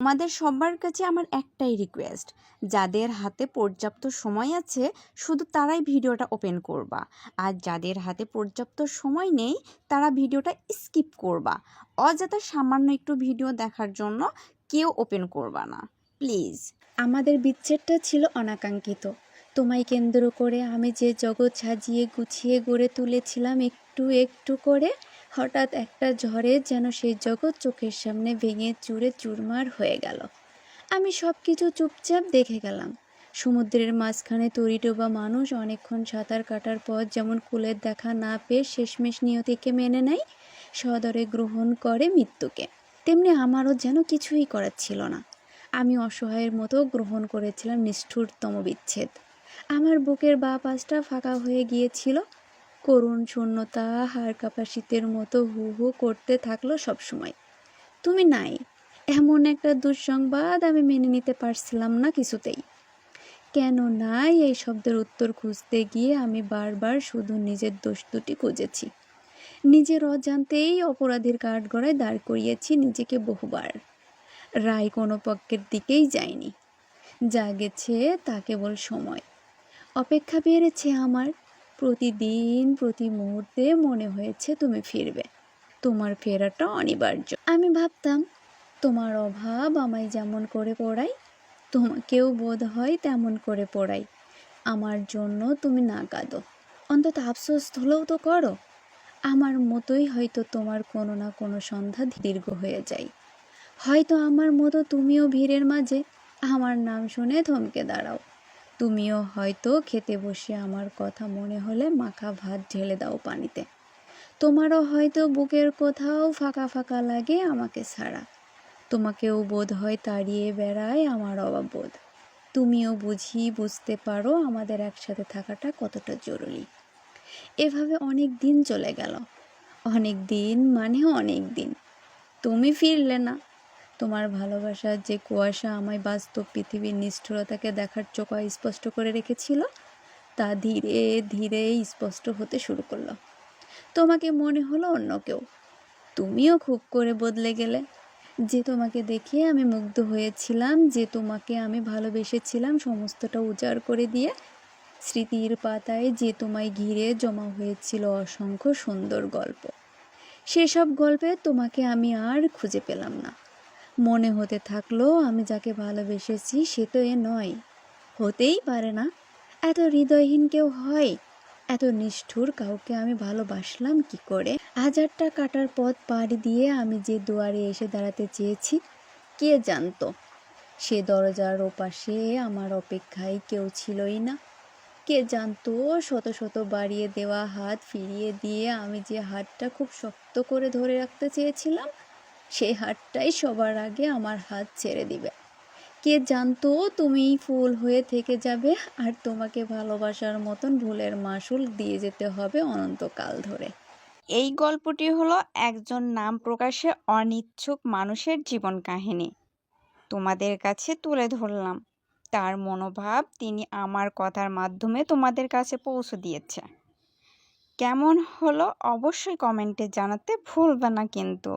তোমাদের সবার কাছে আমার একটাই রিকোয়েস্ট যাদের হাতে পর্যাপ্ত সময় আছে, শুধু তারাই ভিডিওটা ওপেন করবা। আর যাদের হাতে পর্যাপ্ত সময় নেই, তারা ভিডিওটা স্কিপ করবা। অযথা সামান্য একটু ভিডিও দেখার জন্য কেউ ওপেন করবা না। প্লিজ আমাদের বিচ্ছেদটা ছিল অনাকাঙ্ক্ষিত। তোমায় কেন্দ্র করে আমি যে জগৎ সাজিয়ে গুছিয়ে গড়ে তুলেছিলাম একটু একটু করে হঠাৎ একটা ঝড়ে যেন সেই জগৎ চোখের সামনে ভেঙে চুরে চুরমার হয়ে গেল। আমি সব কিছু চুপচাপ দেখে গেলাম। সমুদ্রের মাঝখানে তরি ডোবা মানুষ অনেকক্ষণ সাঁতার কাটার পর যেমন কুলের দেখা না পেয়ে শেষমেশ নিয়তিকে মেনে নেয়, সদরে গ্রহণ করে মৃত্যুকে। তেমনি আমারও যেন কিছুই করার ছিল না। আমি অসহায়ের মতো গ্রহণ করেছিলাম নিষ্ঠুরতম বিচ্ছেদ। আমার বুকের বা পাশটা ফাঁকা হয়ে গিয়েছিল। করুণ শূন্যতা, হাড় কাঁপা মতো হু হু করতে থাকল সবসময়। তুমি নাই, এমন একটা দুঃসংবাদ আমি মেনে নিতে পারছিলাম না কিছুতেই। কেন নাই এই শব্দের উত্তর খুঁজতে গিয়ে আমি বারবার শুধু নিজের দোষ দুটি খুঁজেছি। নিজের অজান্তেই অপরাধীর কাঠগড়ায় দাঁড় করিয়েছি নিজেকে বহুবার। রায় কোনো পক্ষের দিকেই যায়নি। যা গেছে তা কেবল সময়। অপেক্ষা বেড়েছে আমার। প্রতিদিন, প্রতি মুহূর্তে মনে হয়েছে তুমি ফিরবে। তোমার ফেরাটা অনিবার্য। আমি ভাবতাম, তোমার অভাব আমায় যেমন করে পড়াই তোমাকেও বোধ হয় তেমন করে পড়াই আমার জন্য তুমি না কাঁদো। অন্তত আফসোস হলেও তো করো। আমার মতোই হয়তো তোমার কোনো না কোনো সন্ধ্যা দীর্ঘ হয়ে যায়। হয়তো আমার মতো তুমিও ভিড়ের মাঝে। আমার নাম শুনে থমকে দাঁড়াও। তুমিও হয়তো খেতে বসে আমার কথা মনে হলে মাখা ভাত ঢেলে দাও পানিতে। তোমারও হয়তো বুকের কোথাও ফাঁকা ফাঁকা লাগে আমাকে ছাড়া। তোমাকেও বোধ হয় তাড়িয়ে বেড়ায় আমার অভাববোধ তুমিও বুঝি বুঝতে পারো আমাদের একসাথে থাকাটা কতটা জরুরি। এভাবে অনেক দিন চলে গেল। অনেক দিন মানে অনেক দিন। তুমি ফিরলে না। তোমার ভালোবাসার যে কুয়াশা আমায় বাস্তব পৃথিবীর নিষ্ঠুরতাকে দেখার চোখা স্পষ্ট করে রেখেছিল, তা ধীরে ধীরে স্পষ্ট হতে শুরু করল। তোমাকে মনে হলো অন্য কেউ। তুমিও খুব করে বদলে গেলে। যে তোমাকে দেখে আমি মুগ্ধ হয়েছিলাম, যে তোমাকে আমি ভালোবেসেছিলাম, সমস্তটা উজাড় করে দিয়ে স্মৃতির পাতায় যে তোমায় ঘিরে জমা হয়েছিল অসংখ্য সুন্দর গল্প। সেসব গল্পে তোমাকে আমি আর খুঁজে পেলাম না। মনে হতে থাকল, আমি যাকে ভালোবেসেছি সে তো এ নয়। হতেই পারে না। এত হৃদয়হীন কেউ হয়। এত নিষ্ঠুর কাউকে আমি ভালোবাসলাম কি করে? হাজারটা কাটার পথ পাড়ি দিয়ে আমি যে দুয়ারে এসে দাঁড়াতে চেয়েছি, কে জানতো? সে দরজার ওপাশে আমার অপেক্ষায় কেউ ছিলই না। কে জানতো? শত শত বাড়িয়ে দেওয়া হাত ফিরিয়ে দিয়ে আমি যে হাতটা খুব শক্ত করে ধরে রাখতে চেয়েছিলাম সেই হাতটাই সবার আগে আমার হাত ছেড়ে দিবে। কে জানতো তুমি ফুল হয়ে থেকে যাবে আর তোমাকে ভালোবাসার মতন ভুলের মাসুল দিয়ে যেতে হবে অনন্তকাল ধরে। এই গল্পটি হলো একজন নাম প্রকাশে অনিচ্ছুক মানুষের জীবন কাহিনী। তোমাদের কাছে তুলে ধরলাম। তার মনোভাব তিনি আমার কথার মাধ্যমে তোমাদের কাছে পৌঁছে দিয়েছে। কেমন হলো অবশ্যই কমেন্টে জানাতে ভুলবে না কিন্তু।